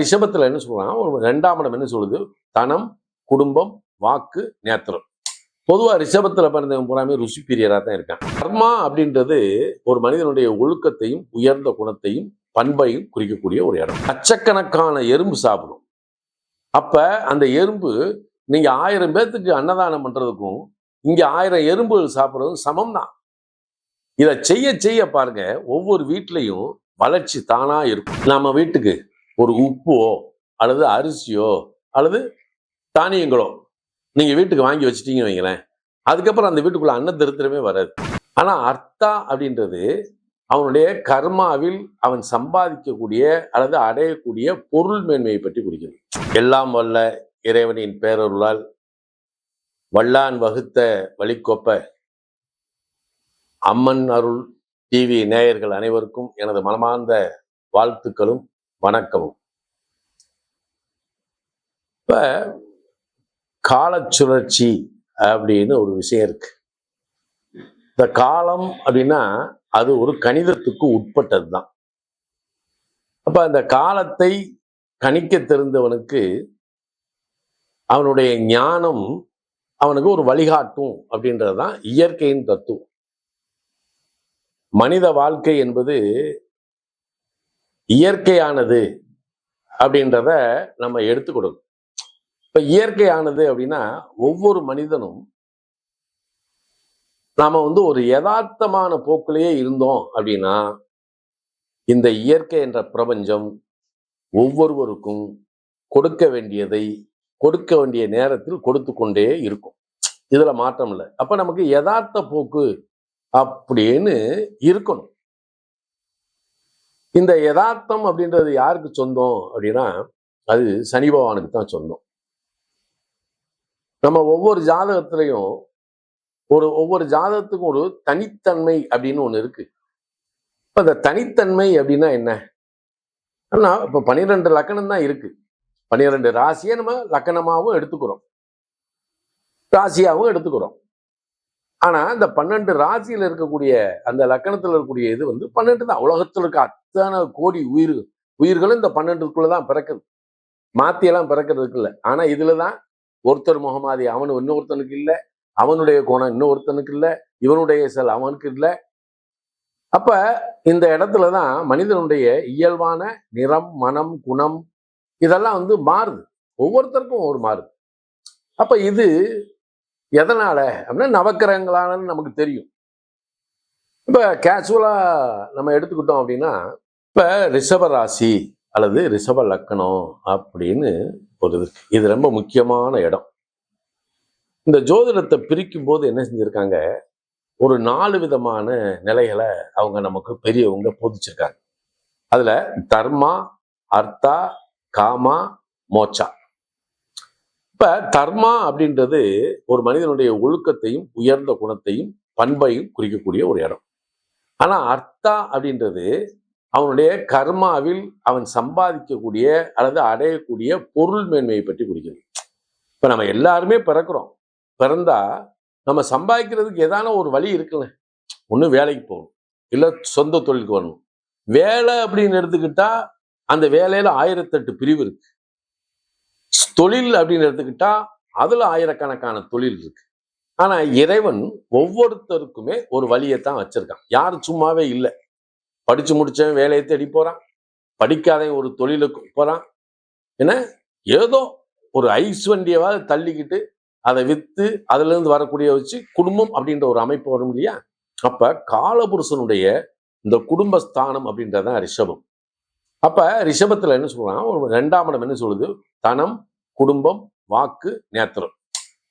ரிஷபத்தில் என்ன சொல்றான் ரெண்டாம் இடம் என்ன சொல்லுது? தனம் குடும்பம் வாக்கு நேத்திரம். பொதுவா ரிஷபத்தில் பிறந்தவன் பூராமே ருசி பிரியரா தான் இருக்கான். கர்மா அப்படின்றது ஒரு மனிதனுடைய ஒழுக்கத்தையும் உயர்ந்த குணத்தையும் பண்பையும் குறிக்கக்கூடிய ஒரு இடம். லட்சக்கணக்கான எறும்பு சாப்பிடும். அப்ப அந்த எறும்பு நீங்க ஆயிரம் பேர்த்துக்கு அன்னதானம் பண்றதுக்கும் இங்க ஆயிரம் எறும்புகள் சாப்பிட்றதும் சமம் தான். இதை செய்ய செய்ய பாருங்க ஒவ்வொரு வீட்லயும் வளர்ச்சி தானா இருக்கும். நம்ம வீட்டுக்கு ஒரு உப்போ அல்லது அரிசியோ அல்லது தானியங்களோ நீங்க வீட்டுக்கு வாங்கி வச்சிட்டீங்க வைங்களேன். அதுக்கப்புறம் அந்த வீட்டுக்குள்ள அன்ன திருத்திரமே வராது. ஆனா அர்த்தா அப்படின்றது அவனுடைய கர்மாவில் அவன் சம்பாதிக்கக்கூடிய அல்லது அடையக்கூடிய பொருள் மேன்மையை பற்றி குறிக்கிறது. எல்லாம் வல்ல இறைவனின் பேரருளால் வல்லான் வகுத்த வழிக்கொப்ப அம்மன் அருள் டிவி நேயர்கள் அனைவருக்கும் எனது மனமார்ந்த வாழ்த்துக்களும் வணக்கம். இப்ப காலச்சுழற்சி அப்படின்னு ஒரு விஷயம் இருக்கு. இந்த காலம் அப்படின்னா அது ஒரு கணிதத்துக்கு உட்பட்டது தான் அப்ப அந்த காலத்தை கணிக்க தெரிந்தவனுக்கு அவனுடைய ஞானம் அவனுக்கு ஒரு வழிகாட்டும் அப்படின்றது தான் இயற்கையின் தத்துவம். மனித வாழ்க்கை என்பது இயற்கையானது அப்படின்றத நம்ம எடுத்துக்கொடுக்கணும் இப்ப இயற்கையானது அப்படின்னா ஒவ்வொரு மனிதனும் நாம வந்து ஒரு யதார்த்தமான போக்கிலேயே இருந்தோம் அப்படின்னா இந்த இயற்கை என்ற பிரபஞ்சம் ஒவ்வொருவருக்கும் கொடுக்க வேண்டியதை கொடுக்க வேண்டிய நேரத்தில் கொடுத்து கொண்டே இருக்கும். இதுல மாற்றம் இல்லை. அப்ப நமக்கு யதார்த்த போக்கு அப்படின்னு இருக்கணும். இந்த யதார்த்தம் அப்படின்றது யாருக்கு சொந்தம் அப்படின்னா அது சனி பகவானுக்கு தான் சொந்தம். நம்ம ஒவ்வொரு ஜாதகத்திலையும் ஒரு ஒவ்வொரு ஜாதகத்துக்கும் ஒரு தனித்தன்மை அப்படின்னு ஒண்ணு இருக்கு. இப்போ அந்த தனித்தன்மை அப்படின்னா என்ன? ஆனா இப்போ பன்னிரெண்டு லக்கணம் தான் இருக்கு. பன்னிரெண்டு ராசியை நம்ம லக்கணமாவும் எடுத்துக்கிறோம். ராசியாவும் எடுத்துக்கிறோம். ஆனா இந்த பன்னெண்டு ராசியில் இருக்கக்கூடிய அந்த லக்கணத்துல இருக்கக்கூடிய இது வந்து பன்னெண்டு தான். உலகத்தில் இருக்க அத்தனை கோடி உயிர் உயிர்களும் இந்த பன்னெண்டுக்குள்ளதான் பிறக்குது. மாத்தியெல்லாம் பிறக்கிறதுக்கு இல்லை. ஆனா இதுலதான் ஒருத்தர் முகமாதி அவனு இன்னொருத்தனுக்கு இல்லை. அவனுடைய குணம் இன்னொருத்தனுக்கு இல்லை. இவனுடைய செல் அவனுக்கு இல்லை. அப்ப இந்த இடத்துல தான் மனிதனுடைய இயல்பான நிறம் மனம் குணம் இதெல்லாம் வந்து மாறுது. ஒவ்வொருத்தருக்கும் ஒரு மாறுது. அப்ப இது எதனால? அப்படின்னா நவக்கிரகங்களானு நமக்கு தெரியும். இப்போ கேஷுவலா நம்ம எடுத்துக்கிட்டோம் அப்படின்னா இப்ப ரிஷப ராசி அல்லது ரிஷப லக்கணம் அப்படின்னு ஒரு இது இது ரொம்ப முக்கியமான இடம். இந்த ஜோதிடத்தை பிரிக்கும் போது என்ன செஞ்சுருக்காங்க? ஒரு நாலு விதமான நிலைகளை அவங்க நமக்கு பெரியவங்க போதிச்சிருக்காங்க. அதுல தர்மா அர்த்தா காமா மோச்சா இப்ப தர்மா அப்படின்றது ஒரு மனிதனுடைய ஒழுக்கத்தையும் உயர்ந்த குணத்தையும் பண்பையும் குறிக்கக்கூடிய ஒரு இடம். ஆனா அர்த்தா அப்படின்றது அவனுடைய கர்மாவில் அவன் சம்பாதிக்கக்கூடிய அல்லது அடையக்கூடிய பொருள் மேன்மையை பற்றி குறிக்கிறது. இப்ப நம்ம எல்லாருமே பிறக்கிறோம். பிறந்தா நம்ம சம்பாதிக்கிறதுக்கு ஏதான ஒரு வழி இருக்குல்ல. ஒண்ணு வேலைக்கு போகணும். இல்ல சொந்த தொழிலுக்கு வரணும். வேலை அப்படின்னு எடுத்துக்கிட்டா அந்த வேலையில ஆயிரத்தெட்டு பிரிவு இருக்கு. தொழில் அப்படின்னு எடுத்துக்கிட்டா அதுல ஆயிரக்கணக்கான தொழில் இருக்கு. ஆனா இறைவன் ஒவ்வொருத்தருக்குமே ஒரு வழியை தான் வச்சிருக்கான். யாரும் சும்மாவே இல்லை. படிச்சு முடிச்சவன் வேலையை தேடி போறான். படிக்காதவன் ஒரு தொழிலுக்கு போறான். என்ன? ஏதோ ஒரு ஐஸ் வண்டியவாது தள்ளிக்கிட்டு அதை வித்து அதுல இருந்து வரக்கூடிய வச்சு குடும்பம் அப்படின்ற ஒரு அமைப்பு வரும் இல்லையா? அப்ப காலபுருஷனுடைய இந்த குடும்பஸ்தானம் அப்படின்றதான் ரிஷபம். அப்ப ரிஷபத்துல என்ன சொல்றான்? ஒரு ரெண்டாம் இடம் என்ன சொல்லுது? தனம் குடும்பம் வாக்கு நேத்திரம்.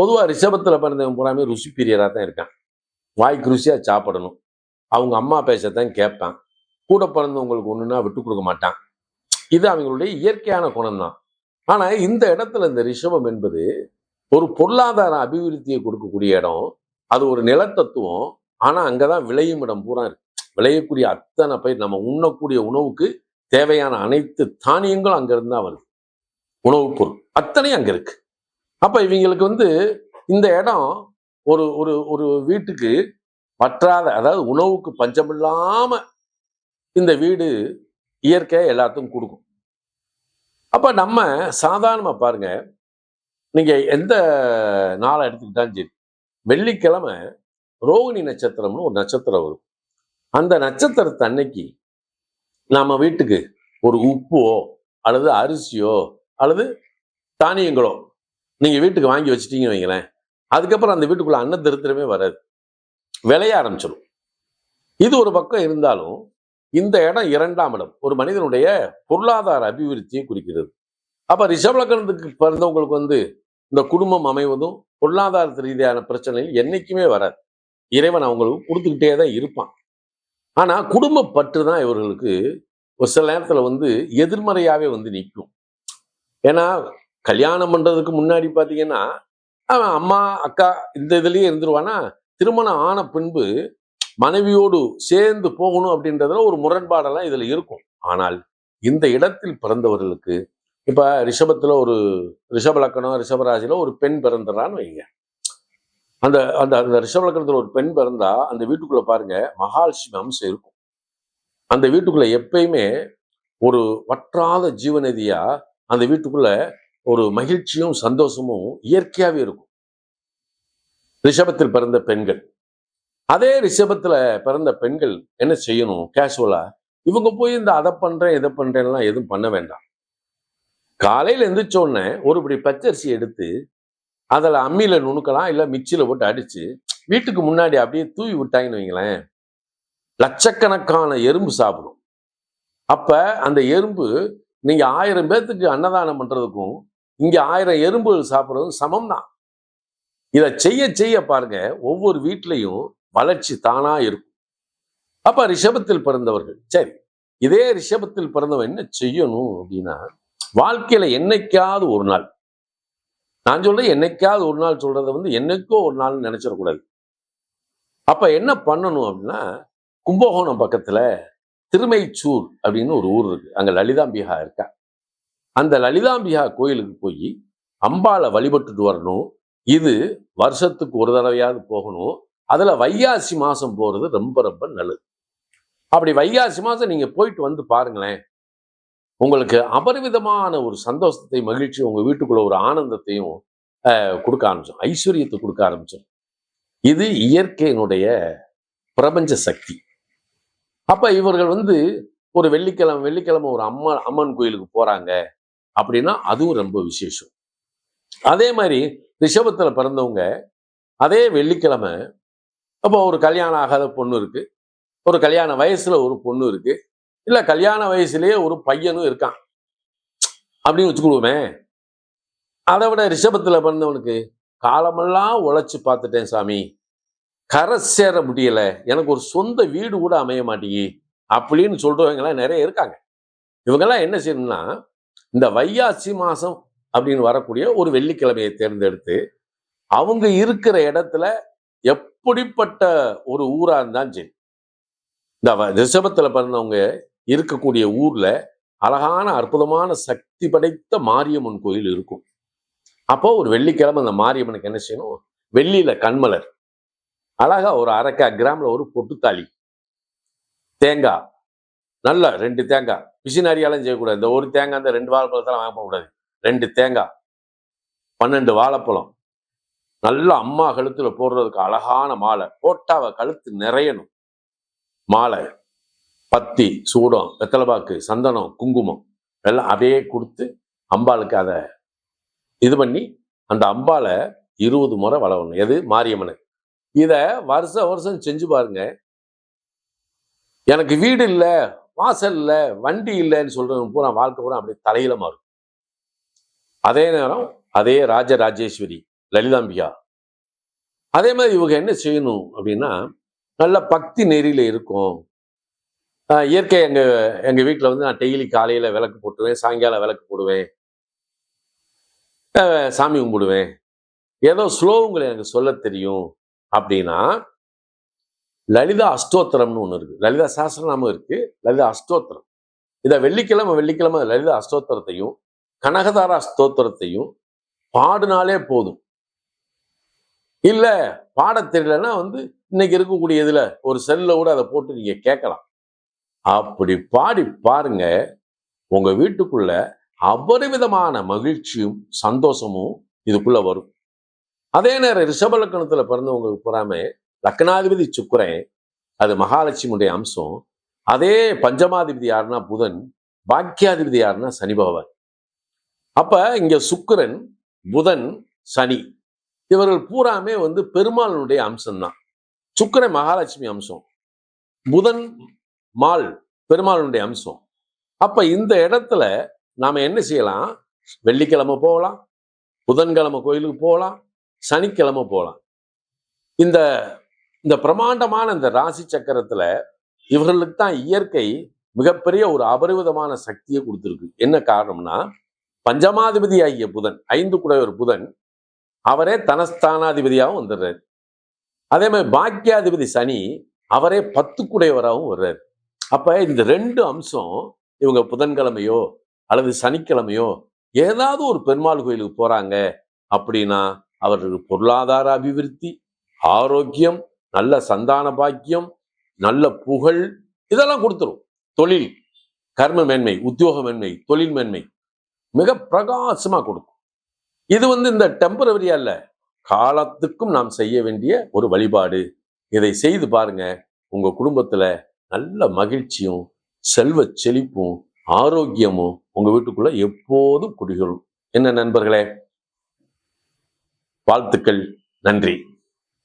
பொதுவா ரிஷபத்துல பிறந்தவன் பூராமே ருசி பிரியராக தான் இருக்கான். வாய்க்கு ருசியா சாப்பிடணும். அவங்க அம்மா பேசத்தான் கேட்பான். கூட பிறந்தவங்களுக்கு ஒண்ணுன்னா விட்டு கொடுக்க மாட்டான். இது அவங்களுடைய இயற்கையான குணம் தான் ஆனா இந்த இடத்துல இந்த ரிஷபம் என்பது ஒரு பொருளாதார அபிவிருத்தியை கொடுக்கக்கூடிய இடம். அது ஒரு நிலத்தத்துவம். ஆனா அங்கதான் விளையும் இடம் பூரா இருக்கு. விளையக்கூடிய அத்தனை பயிர் நம்ம உண்ணக்கூடிய உணவுக்கு தேவையான அனைத்து தானியங்களும் அங்கிருந்து தான் வருது. உணவுப் பொருள் அத்தனையும் அங்கே இருக்கு. அப்போ இவங்களுக்கு வந்து இந்த இடம் ஒரு ஒரு ஒரு வீட்டுக்கு பற்றாத அதாவது உணவுக்கு பஞ்சமில்லாம இந்த வீடு இயற்கையாக எல்லாத்துக்கும் கொடுக்கும். அப்போ நம்ம சாதாரணமாக பாருங்க நீங்கள் எந்த நாளை எடுத்துக்கிட்டாலும் சரி வெள்ளிக்கிழமை ரோகிணி நட்சத்திரம்னு ஒரு நட்சத்திரம் வரும். அந்த நட்சத்திரத்தை அன்னைக்கு நம்ம வீட்டுக்கு ஒரு உப்போ அல்லது அரிசியோ அல்லது தானியங்களோ நீங்க வீட்டுக்கு வாங்கி வச்சிட்டிங்க வைங்களேன் அதுக்கப்புறம் அந்த வீட்டுக்குள்ள அன்ன திருத்திரமே வராது. விளைய ஆரம்பிச்சிடும் இது ஒரு பக்கம் இருந்தாலும் இந்த இடம் இரண்டாம் இடம். ஒரு மனிதனுடைய பொருளாதார அபிவிருத்தியை குறிக்கிறது. அப்போ ரிஷபலக்கணத்துக்கு பிறந்தவங்களுக்கு வந்து இந்த குடும்பம் அமைவதும் பொருளாதார ரீதியான பிரச்சனைகள் என்னைக்குமே வராது. இறைவன் அவங்களுக்கு கொடுத்துக்கிட்டே தான் இருப்பான். ஆனா குடும்ப பற்று தான் இவர்களுக்கு ஒரு சில நேரத்துல வந்து எதிர்மறையாவே வந்து நிற்கும் ஏன்னா கல்யாணம் பண்றதுக்கு முன்னாடி பாத்தீங்கன்னா அவன் அம்மா அக்கா இந்த இதுலயே இருந்துருவானா? திருமணம் ஆன பின்பு மனைவியோடு சேர்ந்து போகணும் அப்படின்றதுல ஒரு முரண்பாடெல்லாம் இதுல இருக்கும். ஆனால் இந்த இடத்தில் பிறந்தவர்களுக்கு இப்ப ரிஷபத்துல ஒரு ரிஷப லக்கணம் ரிஷபராசியில் ஒரு பெண் பிறந்துறான்னு வைங்க. அந்த அந்த அந்த ரிஷப ஒரு பெண் பிறந்தா அந்த வீட்டுக்குள்ள பாருங்க மகாலட்சுமி அம்சம் இருக்கும். அந்த வீட்டுக்குள்ள எப்பயுமே ஒரு வற்றாத ஜீவநதியா அந்த வீட்டுக்குள்ள ஒரு மகிழ்ச்சியும் சந்தோஷமும் இயற்கையாவே இருக்கும். ரிஷபத்தில் பிறந்த பெண்கள். அதே ரிஷபத்துல பிறந்த பெண்கள் என்ன செய்யணும் கேஷுவலா இவங்க போய் இந்த அதை பண்றேன் இதை பண்றேன்லாம் எதுவும் பண்ண வேண்டாம். காலையில எந்திரிச்ச உடனே ஒரு இப்படி பச்சரிசி எடுத்து அதில் அம்மியில நுணுக்கலாம் இல்லை மிச்சியில் போட்டு அடித்து வீட்டுக்கு முன்னாடி அப்படியே தூவி விட்டாங்கன்னு வைங்களேன் லட்சக்கணக்கான எறும்பு சாப்பிடும். அப்போ அந்த எறும்பு நீங்கள் ஆயிரம் பேர்த்துக்கு அன்னதானம் பண்ணுறதுக்கும் இங்கே ஆயிரம் எறும்புகள் சாப்பிட்றதும் சமம் தான். இதை செய்ய செய்ய பாருங்க ஒவ்வொரு வீட்லையும் வளர்ச்சி தானா இருக்கும். அப்போ ரிஷபத்தில் பிறந்தவர்கள் சரி இதே ரிஷபத்தில் பிறந்தவன் என்ன செய்யணும் அப்படின்னா வாழ்க்கையில என்னைக்காவது ஒரு நாள் நான் சொல்கிறேன் என்னைக்காவது ஒரு நாள் சொல்கிறத வந்து என்னைக்கோ ஒரு நாள்னு நினச்சிடக்கூடாது. அப்போ என்ன பண்ணணும் அப்படின்னா கும்பகோணம் பக்கத்தில் திருமைச்சூர் அப்படின்னு ஒரு ஊர் இருக்குது அங்கே லலிதாம்பிகா இருக்கா. அந்த லலிதாம்பிகா கோயிலுக்கு போய் அம்பாளை வழிபட்டுட்டு வரணும். இது வருஷத்துக்கு ஒரு தடவையாவது போகணும். அதில் வைகாசி மாதம் போகிறது ரொம்ப ரொம்ப நல்லது. அப்படி வைகாசி மாதம் நீங்கள் போயிட்டு வந்து பாருங்களேன். உங்களுக்கு அபரிவிதமான ஒரு சந்தோஷத்தை மகிழ்ச்சி உங்கள் வீட்டுக்குள்ள ஒரு ஆனந்தத்தையும் அஹ், கொடுக்க ஆரம்பிச்சோம் ஐஸ்வர்யத்தை கொடுக்க ஆரம்பிச்சோம் இது இயற்கையினுடைய பிரபஞ்ச சக்தி. அப்ப இவர்கள் வந்து ஒரு வெள்ளிக்கிழமை வெள்ளிக்கிழமை ஒரு அம்மா அம்மன் கோயிலுக்கு போறாங்க அப்படின்னா அதுவும் ரொம்ப விசேஷம். அதே மாதிரி ரிஷபத்துல பிறந்தவங்க அதே வெள்ளிக்கிழமை அப்போ ஒரு கல்யாணம் ஆகாத பொண்ணு இருக்கு. ஒரு கல்யாண வயசுல ஒரு பொண்ணு இருக்கு. இல்ல கல்யாண வயசுலயே ஒரு பையனும் இருக்கான். அப்படின்னு வச்சுக்கிடுவோமே அதை விட ரிஷபத்துல பிறந்தவனுக்கு காலமெல்லாம் உழைச்சு பார்த்துட்டேன் சாமி. கரை சேர முடியல. எனக்கு ஒரு சொந்த வீடு கூட அமைய மாட்டேங்கி அப்படின்னு சொல்றவங்க எல்லாம் நிறைய இருக்காங்க. இவங்கெல்லாம் என்ன செய்யணும்னா இந்த வையாசி மாசம் அப்படின்னு வரக்கூடிய ஒரு வெள்ளிக்கிழமையை தேர்ந்தெடுத்து அவங்க இருக்கிற இடத்துல எப்படிப்பட்ட ஒரு ஊரா இருந்தாலும் சரி. இந்த வ- ரிஷபத்துல பிறந்தவங்க இருக்கக்கூடிய ஊர்ல அழகான அற்புதமான சக்தி படைத்த மாரியம்மன் கோயில் இருக்கும். அப்போ ஒரு வெள்ளிக்கிழமை அந்த மாரியம்மனுக்கு என்ன செய்யணும்? வெள்ளியில கண்மலர். அழகா ஒரு அரைக்கா கிராம்ல ஒரு பொட்டுத்தாளி தேங்காய். நல்ல ரெண்டு தேங்காய். பிசினாரியாலும் செய்யக்கூடாது. இந்த ஒரு தேங்காய் இந்த ரெண்டு வாழைப்பழத்தெல்லாம் வாங்க போகக்கூடாது. ரெண்டு தேங்காய். பன்னெண்டு வாழைப்பழம். நல்ல அம்மா கழுத்துல போடுறதுக்கு அழகான மாலை. போட்டாவை கழுத்து நிறையணும். மாலை. பத்தி சூடம் வெத்தலைபாக்கு சந்தனம் குங்குமம் எல்லாம் அப்படியே கொடுத்து அம்பாளுக்கு அதை இது பண்ணி அந்த அம்பாளை இருபது முறை வளரணும் எது? மாரியம்மனுக்கு இத வருஷ வருஷம் செஞ்சு பாருங்க. எனக்கு வீடு இல்லை வாசல் இல்லை வண்டி இல்லைன்னு சொல்றவங்க பூரா வாழ்க்கை பூரா அப்படியே தலையில மாறும். அதே நேரம் அதே ராஜராஜேஸ்வரி லலிதாம்பிகா. அதே மாதிரி இவங்க என்ன செய்யணும் அப்படின்னா நல்ல பக்தி நெறியில இருக்கும். இயற்கை எங்கள் எங்கள் வீட்டில் வந்து நான் டெய்லி காலையில் விளக்கு போட்டுருவேன் சாயங்காலம் விளக்கு போடுவேன். சாமி கும்பிடுவேன். ஏதோ ஸ்லோகங்களை எனக்கு சொல்ல தெரியும் அப்படின்னா லலிதா அஷ்டோத்திரம்னு ஒன்று இருக்கு. லலிதா சாஸ்திரநாமம் இருக்கு. லலிதா அஷ்டோத்திரம். இதை வெள்ளிக்கிழமை வெள்ளிக்கிழமை லலிதா அஷ்டோத்திரத்தையும் கனகதாரா ஸ்தோத்திரத்தையும் பாடினாலே போதும். இல்லை பாட தெரியலன்னா வந்து இன்னைக்கு இருக்கக்கூடிய இதில் ஒரு செல்லில் கூட அதை போட்டு நீங்கள் கேட்கலாம். அப்படி பாடி பாருங்க உங்க வீட்டுக்குள்ள அபரிவிதமான மகிழ்ச்சியும் சந்தோஷமும் இதுக்குள்ள வரும். அதே நேரம் ரிஷப லக்கணத்துல பிறந்தவங்களுக்கு புறாமே லக்னாதிபதி சுக்கரன் அது மகாலட்சுமியுடைய அம்சம். அதே பஞ்சமாதிபதி யாருன்னா புதன் பாக்கியாதிபதி யாருன்னா சனி பகவான். அப்ப இங்க சுக்கரன் புதன் சனி இவர்கள் பூராமே வந்து பெருமாளனுடைய அம்சம்தான். சுக்கிரன் மகாலட்சுமி அம்சம். புதன் மால் பெருமாளுடைய அம்சம். அப்ப இந்த இடத்துல நாம என்ன செய்யலாம்? வெள்ளிக்கிழமை போகலாம் புதன்கிழமை கோயிலுக்கு போகலாம் சனிக்கிழமை போகலாம். இந்த இந்த பிரமாண்டமான இந்த ராசி சக்கரத்துல இவர்களுக்கு தான் இயற்கை மிகப்பெரிய ஒரு அபரிவிதமான சக்தியை கொடுத்துருக்கு. என்ன காரணம்னா பஞ்சமாதிபதி ஆகிய புதன் ஐந்து குடையவர் புதன் அவரே தனஸ்தானாதிபதியாகவும் வந்துடுறாரு. அதே மாதிரி பாக்கியாதிபதி சனி அவரே பத்து குடையவராகவும் வர்றாரு. அப்போ இந்த ரெண்டு அம்சம் இவங்க புதன்கிழமையோ அல்லது சனிக்கிழமையோ ஏதாவது ஒரு பெருமாள் கோயிலுக்கு போகிறாங்க அப்படின்னா அவர்களுக்கு பொருளாதார அபிவிருத்தி ஆரோக்கியம் நல்ல சந்தான பாக்கியம் நல்ல புகழ் இதெல்லாம் கொடுத்துரும். தொழில் கர்ம மேன்மை உத்தியோக மேன்மை தொழில் மேன்மை மிக பிரகாசமாக கொடுக்கும். இது வந்து இந்த டெம்பரவரியா இல்லை காலத்துக்கும் நாம் செய்ய வேண்டிய ஒரு வழிபாடு. இதை செய்து பாருங்க உங்க குடும்பத்துல நல்ல மகிழ்ச்சியும் செல்வ செழிப்பும் ஆரோக்கியமும் உங்க வீட்டுக்குள்ள எப்போதும் குடிகொள்ளும். என்ன நண்பர்களே? வாழ்த்துக்கள். நன்றி.